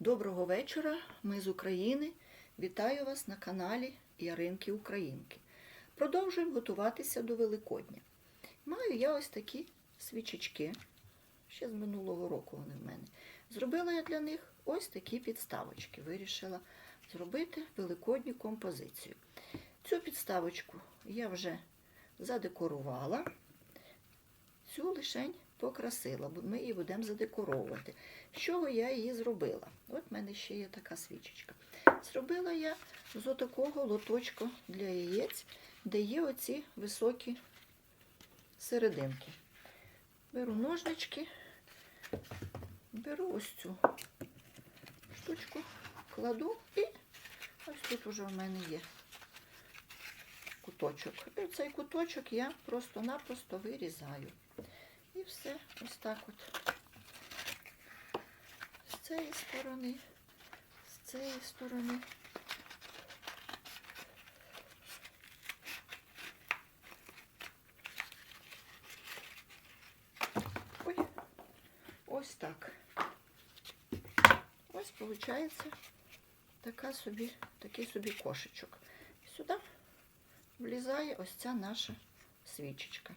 Доброго вечора, ми з України. Вітаю вас на каналі Яринки Українки. Продовжуємо готуватися до Великодня. Маю я ось такі свічечки. Ще з минулого року вони в мене. Зробила я для них ось такі підставочки. Вирішила зробити великодню композицію. Цю підставочку я вже задекорувала. Цю лишень покрасила, бо ми її будемо задекоровувати. З чого я її зробила? От в мене ще є така свічечка. Зробила я з отакого лоточка для яєць, де є оці високі серединки. Беру ножнички, беру ось цю штучку, кладу і ось тут вже в мене є куточок. І цей куточок я просто-напросто вирізаю. Все ось так от. З цієї сторони, з цієї сторони. Ой, ось так. Ось виходить така собі, такий собі кошечок. І сюди влізає ось ця наша свічечка.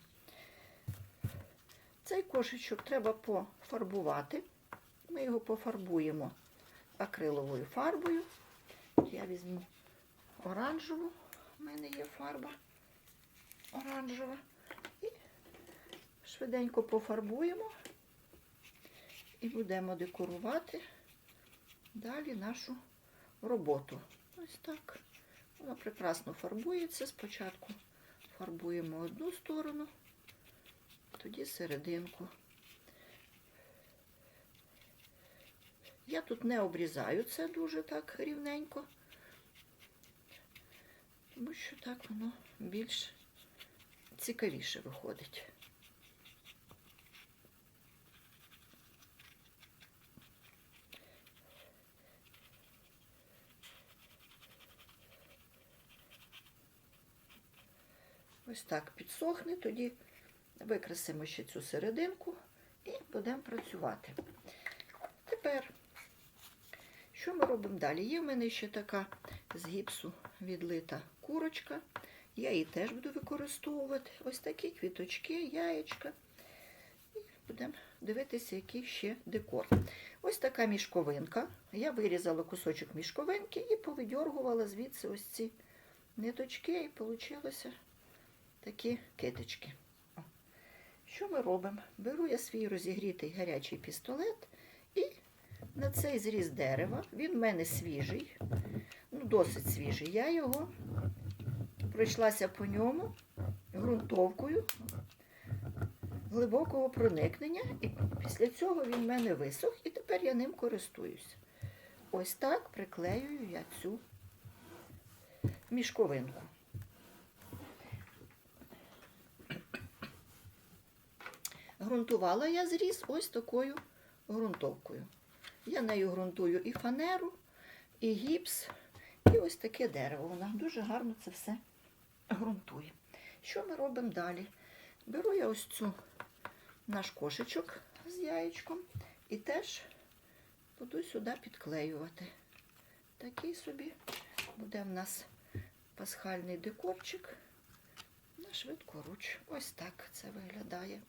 Цей кошечок треба пофарбувати. Ми його пофарбуємо акриловою фарбою. Я візьму оранжеву, у мене є фарба оранжева. І швиденько пофарбуємо і будемо декорувати далі нашу роботу. Ось так. Воно прекрасно фарбується. Спочатку фарбуємо одну сторону, тоді серединку. Я тут не обрізаю це дуже так рівненько, тому що так воно більш цікавіше виходить. Ось так підсохне, тоді викрасимо ще цю серединку і будемо працювати. Тепер, що ми робимо далі? Є в мене ще така з гіпсу відлита курочка. Я її теж буду використовувати. Ось такі квіточки, яєчка. І будемо дивитися, який ще декор. Ось така мішковинка. Я вирізала кусочок мішковинки і повидьоргувала звідси ось ці ниточки, і вийшло такі китички. Що ми робимо? Беру я свій розігрітий гарячий пістолет і на цей зріз дерева, він в мене свіжий, ну досить свіжий. Я його пройшлася по ньому ґрунтовкою глибокого проникнення, і після цього він в мене висох, і тепер я ним користуюся. Ось так приклеюю я цю мішковинку. Грунтувала я зріз ось такою ґрунтовкою. Я нею ґрунтую і фанеру, і гіпс, і ось таке дерево. Вона дуже гарно це все ґрунтує. Що ми робимо далі? Беру я ось цю наш кошечок з яєчком і теж буду сюди підклеювати. Такий собі буде в нас пасхальний декорчик на швидкоруч. Ось так це виглядає.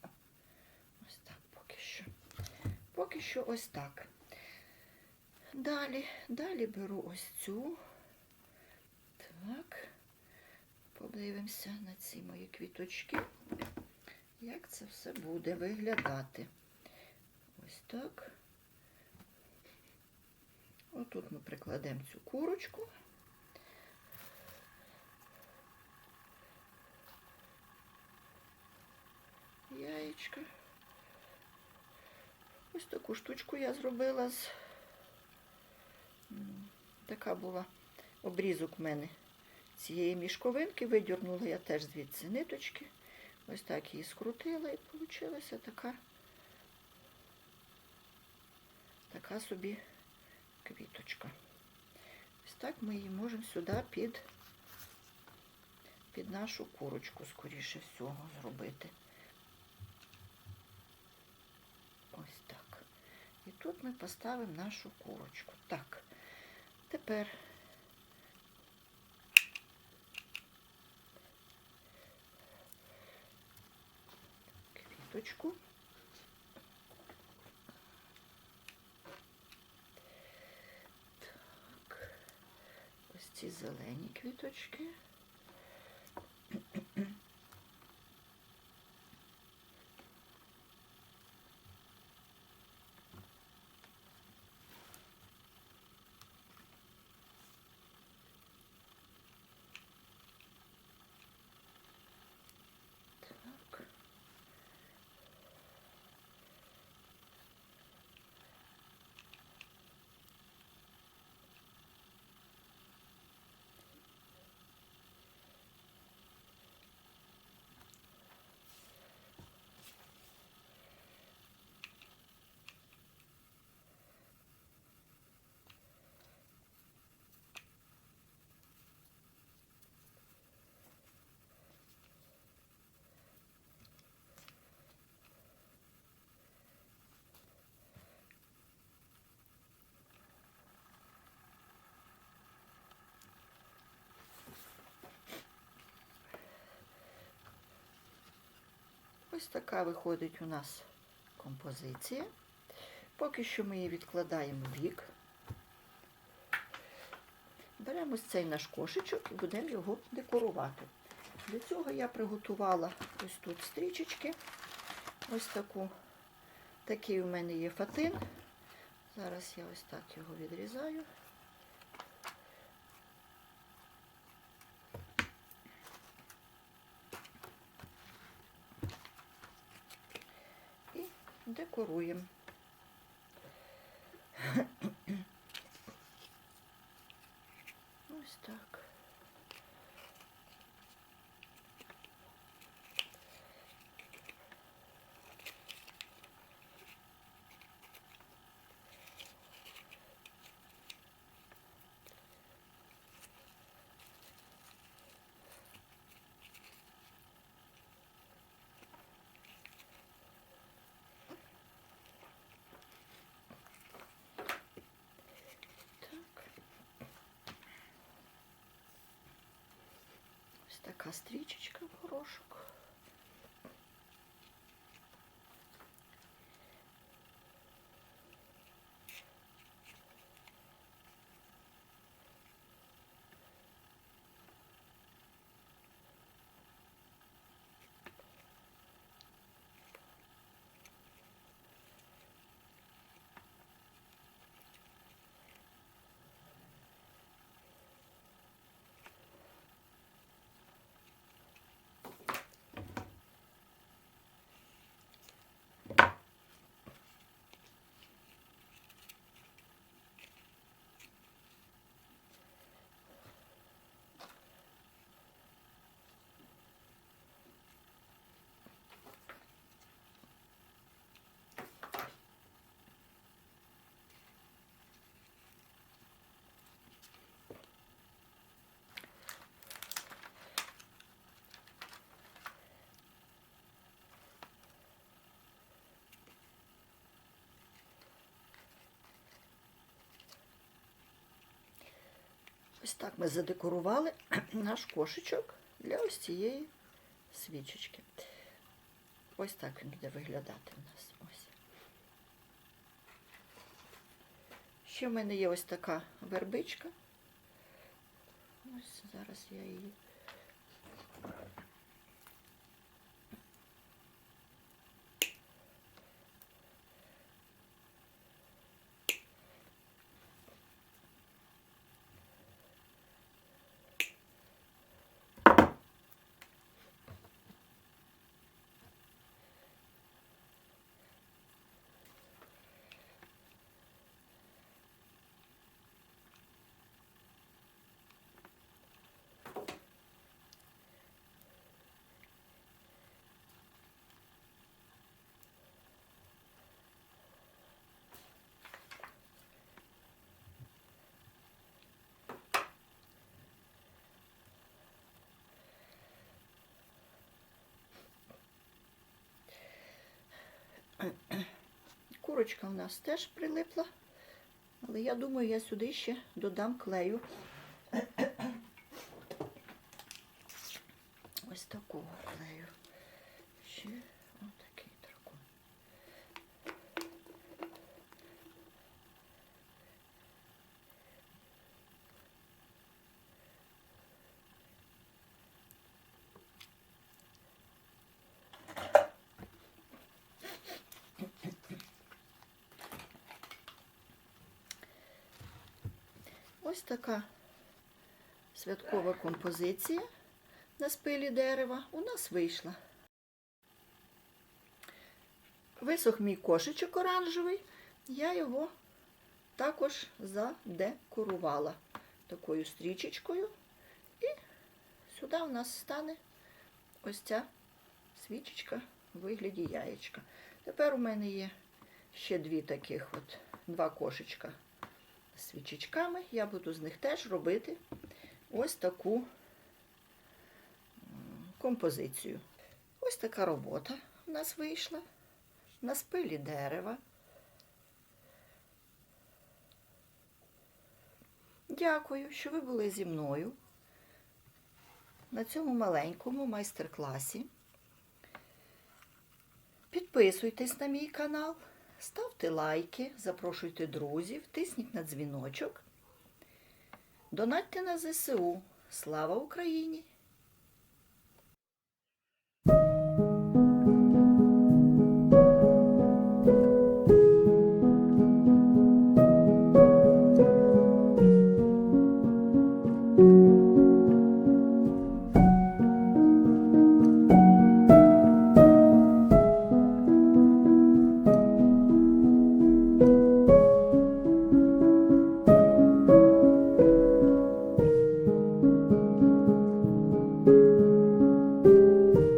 Ось так поки що. Поки що ось так. Далі, далі беру ось цю. Так. Подивимося на ці мої квіточки. Як це все буде виглядати. Ось так. Отут ми прикладемо цю курочку. Яєчко. Ось таку штучку я зробила з така була обрізок в мене цієї мішковинки. Видірнула я теж звідси ниточки. Ось так її скрутила і вийшла така, така собі квіточка. Ось так ми її можемо сюди під, під нашу курочку, скоріше всього, зробити. Ось так. І тут ми поставимо нашу курочку. Так, тепер квіточку. Так, ось ці зелені квіточки. Так. Ось така виходить у нас композиція. Поки що ми її відкладаємо в бік. Беремо ось цей наш кошечок і будемо його декорувати. Для цього я приготувала ось тут стрічечки. Ось таку. Такий у мене є фатин. Зараз я ось так його відрізаю. І декоруємо. Ось так. Так. Ось така стрічечка в. Ось так ми задекорували наш кошечок для ось цієї свічечки. Ось так він буде виглядати у нас. Ось. Ще в мене є ось така вербичка. Ось зараз я її. Шнурочка у нас теж прилипла. Але я думаю, я сюди ще додам клею. Ось такого клею. Ще отакий дракон. Ось така святкова композиція на спилі дерева у нас вийшла. Висох мій кошечок оранжевий, я його також задекорувала такою стрічечкою. І сюди у нас стане ось ця свічечка у вигляді яєчка. Тепер у мене є ще дві таких от, два кошечка свічечками. Я буду з них теж робити ось таку композицію. Ось така робота у нас вийшла на спилі дерева. Дякую, що ви були зі мною на цьому маленькому майстер-класі. Підписуйтесь на мій канал, ставте лайки, запрошуйте друзів, тисніть на дзвіночок. Донатьте на ЗСУ. Слава Україні!